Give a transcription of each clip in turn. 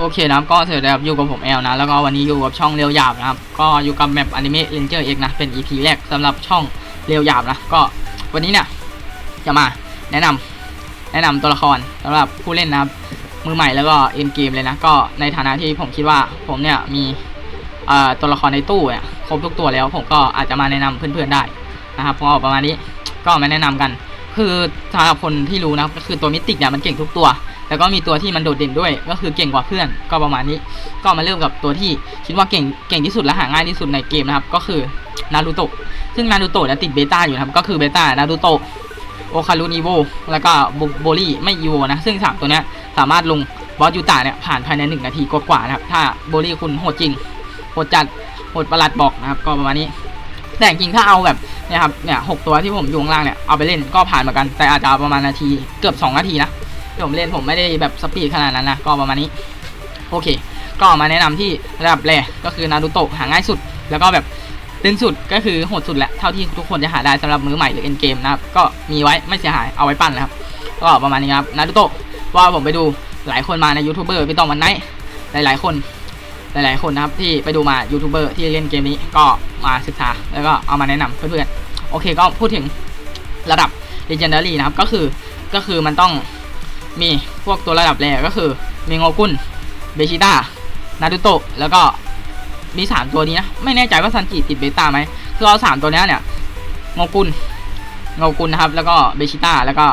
โอเคนะครับก็เสร็จแล้วอยู่กับผมแอลนะแล้วก็วันนี้อยู่กับช่องเรียวหยาบนะครับก็อยู่กับแมปอนิเมะเรนเจอร์เอกนะเป็น EP แรกสำหรับช่องเรียวหยาบนะก็วันนี้เนี่ยจะมาแนะนำแนะนำตัวละครสำหรับผู้เล่นนะครับมือใหม่แล้วก็เอ็นเกมเลยนะก็ในฐานะที่ผมคิดว่าผมเนี่ยมีตัวละครในตู้เนี่ยครบทุกตัวแล้วผมก็อาจจะมาแนะนำเพื่อนๆได้นะครับพอประมาณนี้ก็มาแนะนำกัน คือสำหรับคนที่รู้นะก็คือตัวมิติกเนี่ยมันเก่งทุกตัว แล้วก็มีตัวที่มันโดดเด่นด้วย ก็คือเก่งกว่าเพื่อนก็ประมาณนี้ ก็มาเริ่มกับตัวที่คิดว่าเก่งเก่งที่สุดและหาง่ายที่สุดในเกมนะครับ ก็คือนารูโตะซึ่งนารูโตะเนี่ยติดเบต้าอยู่ครับ ก็คือเบต้านารูโตะโอคารุนิโวแล้วก็โบลี่ไม่อีโวนะ ซึ่ง3ตัวเนี้ยสามารถลงบอสยูตาเนี่ยผ่านภายใน1นาทีกว่าๆนะครับ ถ้าโบลี่คุณโหดจริงโหดจัดโหดประหลัดบอกนะครับก็ประมาณนี้แต่จริงๆถ้าเอาแบบเนี่ยครับเนี่ยหกตัวที่ผมอยู่ข้างล่างเนี่ยเอาไปเล่นก็ผ่านเหมือนกันแต่อาจจะประมาณนาทีเกือบ 2 นาทีนะ ที่ผมเล่นผมไม่ได้แบบสปีดขนาดนั้นนะก็ประมาณนี้ โอเค ก็มาแนะนำที่ระดับแรกก็คือนารูโตะหาง่ายสุด แล้วก็แบบตึงสุดก็คือโหดสุดแหละเท่าที่ทุกคนจะหาได้สำหรับมือใหม่หรือเอ็นเกมนะครับก็มีไว้ไม่เสียหายเอาไว้ปั้นนะครับก็ประมาณนี้ครับนารูโตะว่าผมไปดูหลายคนมาในยูทูบเบอร์พี่ต้องวันไหนหลาย ๆ คนหลาย ๆ คนนะครับที่ไปดูมายูทูบเบอร์ที่เล่นเกมนี้ก็มาศึกษาแล้วก็เอามาแนะนำเพื่อนๆโอเคก็พูดถึงระดับ Legendary นะครับก็คือก็คือมันต้อง มีพวกตัวระดับแรกก็คือมีโงกุนเบชิต้านารูโตะแล้วก็มีสามตัวนี้นะ ไม่แน่ใจว่าซันจิติดเบต้าไหมคือเอาสามตัวนี้เนี่ยโงกุนโงกุนนะครับ แล้วก็เบชิต้าแล้วก็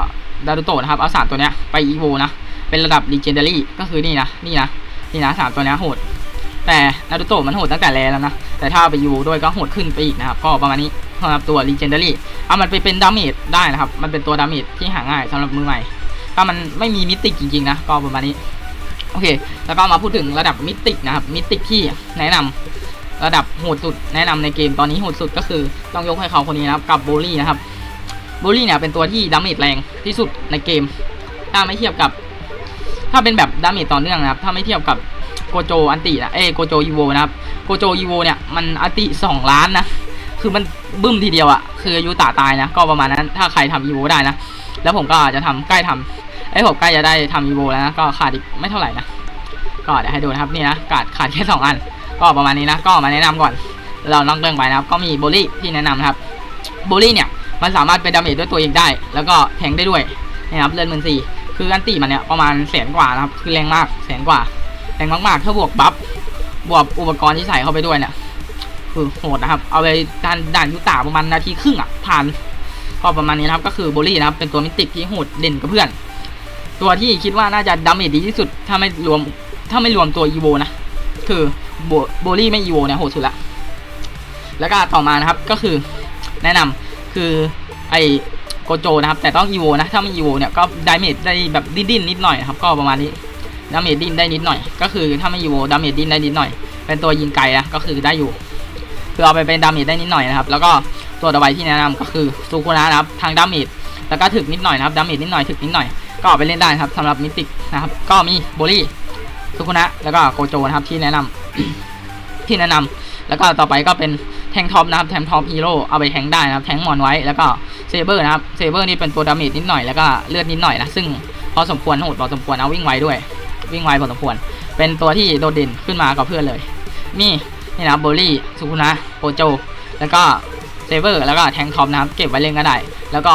นารูโตะนะครับ เอาสามตัวนี้ไปอีโวนะ เป็นระดับ Legendary ก็คือนี่นะ นี่นะ นี่นะสามตัวนี้โหด แต่นารูโตะมันโหดตั้งแต่แรกแล้วนะ แต่ถ้าเอาไปยูด้วยก็โหดขึ้นไปอีกนะครับ ก็ประมาณนี้สำหรับตัว Legendary เอามันไปเป็นดาเมจได้นะครับ มันเป็นตัวดาเมจที่หาง่ายสำหรับมือใหม่ ถ้ามันไม่มีมิติจริงๆนะก็ประมาณนี้โอเค แล้วก็มาพูดถึงระดับมิตินะครับมิติที่แนะนำระดับโหดสุดแนะนำในเกมตอนนี้โหดสุดก็คือต้องยกให้เขาคนนี้นะครับกับโบลี่นะครับโบลี่เนี่ยเป็นตัวที่ดาเมจแรงที่สุดในเกม ถ้าไม่เทียบกับ ถ้าเป็นแบบดาเมจต่อเนื่องนะครับ ถ้าไม่เทียบกับโกโจอันตินะเอโกโจอีโวนะครับโกโจอีโวเนี่ยมันอันติสองล้านนะคือมันบึ้มทีเดียวอะคืออายุตาตายนะก็ประมาณนั้นถ้าใครทำอีโวได้นะ แล้วผมก็จะทำใกล้ทำไอ้ผมใกล้จะได้ทำอีโวแล้วนะ ก็ขาดอีกไม่เท่าไหร่นะ ก็เดี๋ยวให้ดูนะครับนี่นะขาดขาดแค่สองอัน ก็ประมาณนี้นะ ก็มาแนะนำก่อน เรานอกเรื่องไปนะครับ ก็มีโบลี่ที่แนะนำนะครับโบลี่เนี่ยมันสามารถเป็นดาเมจด้วยตัวเองได้ แล้วก็แทงได้ด้วยนะครับเลือดหมื่นสี่คืออันติมันเนี่ยประมาณแสนกว่านะครับ คือแรงมากแสนกว่า แรงมากๆ ถ้าบวกบัฟบวกอุปกรณ์ที่ใส่เข้าไปด้วยเนี่ยคือโหดนะครับ เอาไปด่านด่านยุตาประมาณนาทีครึ่งอะผ่าน ก็ประมาณนี้นะครับก็คือโบลี่นะครับเป็นตัวมิติที่โหดเด่นกับเพื่อน ตัวที่คิดว่าน่าจะดาเมจดีที่สุด ถ้าไม่รวมถ้าไม่รวมตัวอีโวนะคือโบโบลี่ไม่อีโวเนี่ยโหดสุดละแล้วก็ต่อมานะครับก็คือแนะนำคือไอโกโจนะครับ แต่ต้องอีโวนะถ้าไม่อีโวเนี่ยก็ดาเมจได้แบบดิ้นๆนิดหน่อยครับก็ประมาณนี้ดาเมจดินได้นิดหน่อย ก็คือถ้าไม่อยู่ดาเมจดินได้นิดหน่อย เป็นตัวยิงไกลนะก็คือได้อยู่คือเอาไปเป็นดาเมจได้นิดหน่อยนะครับ แล้วก็ตัวต่อไปที่แนะนำก็คือซูคุนะนะครับทางดาเมจแล้วก็ถึกนิดหน่อยนะครับดาเมจนิดหน่อยถึกนิดหน่อยก็เอาไปเล่นได้ครับสำหรับมิติกนะครับ ก็มีโบลี่ซูคุนะแล้วก็โกโจนะครับที่แนะนำที่แนะนำแล้วก็ต่อไปก็เป็นแทงท็อปนะครับแทงท็อปฮีโร่เอาไปแทงได้นะครับแทงมอนไว้แล้วก็เซเบอร์นะครับเซเบอร์นี่เป็นตัวดาเมจนิดหน่อยแล้วก็เลือดนิดหน่อยนะซึ่งพอสมควรโหดพอสมควรเอาวิ่งไวด้วย วิ่งไวพอสมควร เป็นตัวที่โดดเด่นขึ้นมากับเพื่อนเลย มีนี่นะโบลี่สุคุนะโปโจ แล้วก็ เซเวอร์แล้วก็แทงท็อปนะครับ เก็บไว้เล่นก็ได้ แล้วก็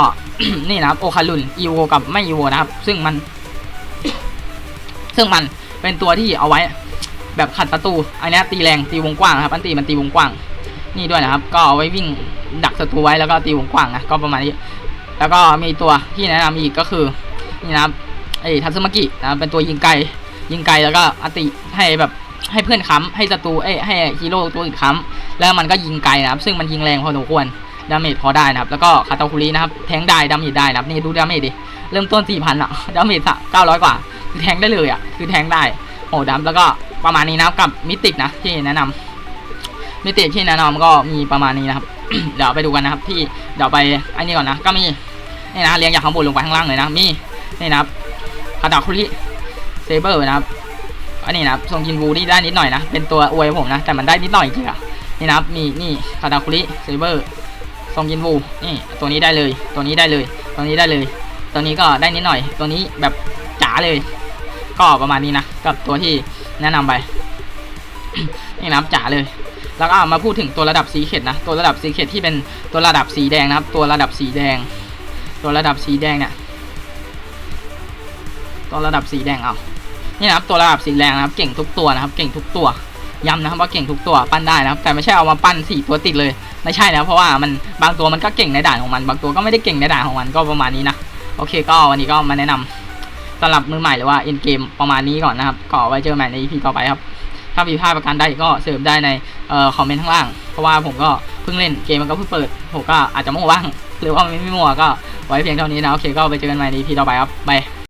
นี่นะครับโอคารุนอีโวกับไม่อีโวนะครับ ซึ่งมัน ซึ่งมันเป็นตัวที่เอาไว้ แบบขัดศัตรูอันนี้ตีแรงตีวงกว้างนะครับ อันตีมันตีวงกว้าง นี่ด้วยนะครับ ก็เอาไว้วิ่งดักศัตรูไว้แล้วก็ตีวงกว้างนะก็ประมาณนี้ แล้วก็มีตัวที่แนะนำอีกก็คือ นี่นะครับไอ้ทัตสึมากินะครับเป็นตัวยิงไกลยิงไกลแล้วก็อติให้แบบ ให้เพื่อนค้ำให้ศัตรูเอ้ให้ฮีโร่ตัวอื่นค้ำแล้วมันก็ยิงไกลนะครับ ซึ่งมันยิงแรงพอสมควรดาเมจพอได้นะครับ แล้วก็คาตาคุรินะครับ แทงได้ดาเมจได้นะครับ นี่ดูดาเมจดิ เริ่มต้น 4,000อะดาเมจเก้าร้อยกว่า คือแทงได้เลยอะคือแทงได้โหดับแล้วก็ประมาณนี้นะครับกับมิติกนะที่แนะนำมิติกที่แนะนำก็มีประมาณนี้นะครับ เดี๋ยวไปดูกันนะครับที่เดี๋ยวไปไอ้นี่ก่อนนะ ก็มีนี่นะเรียงจากข้างบนลงไปข้างล่างเลยนะ มีนี่นะครับคาตาคุริเซเบอร์นะครับ อันนี้นะทรงจินวูนี่ได้นิดหน่อยนะ เป็นตัวอวยผมนะ แต่มันได้นิดหน่อยจริงอะนี่นะมีนี่คาตาคุริเซเบอร์ทรงจินวูนี่ตัวนี้ได้เลย ตัวนี้ได้เลย ตัวนี้ได้เลย ตัวนี้ก็ได้นิดหน่อย ตัวนี้แบบจ๋าเลย ก็ประมาณนี้นะ กับตัวที่แนะนำไป นี่นะจ๋าเลย แล้วก็มาพูดถึงตัวระดับสีเข็ดนะ ตัวระดับสีเข็ดที่เป็นตัวระดับสีแดงนะครับ ตัวระดับสีแดง ตัวระดับสีแดงเนี่ย ตัวระดับสีแดงเอา นี่นะครับตัวระดับสีแดงนะครับเก่งทุกตัวนะครับ เก่งทุกตัวย้ำนะครับว่าเก่งทุกตัวปั้นได้นะครับ แต่ไม่ใช่เอามาปั้นสี่ตัวติดเลยไม่ใช่นะเพราะว่ามันบางตัวมันก็เก่งในด่านของมัน บางตัวก็ไม่ได้เก่งในด่านของมันก็ประมาณนี้นะโอเคก็วันนี้ก็มาแนะนำสำหรับมือใหม่หรือว่าเอ็นเกมประมาณนี้ก่อนนะครับก็ไว้เจอใหม่ใน EP ต่อไปครับถ้าผิดพลาดประการใดก็เสริมได้ในเอ่อคอมเมนต์ข้างล่าง เพราะว่าผมก็เพิ่งเล่นเกมมันก็เพิ่งเปิดผมก็อาจจะมั่วบ้างหรือว่าไม่มั่วก็ไว้เพียงเท่านี้นะโอเคก็ไปเจอกันใหม่ใน EP ต่อไปครับบาย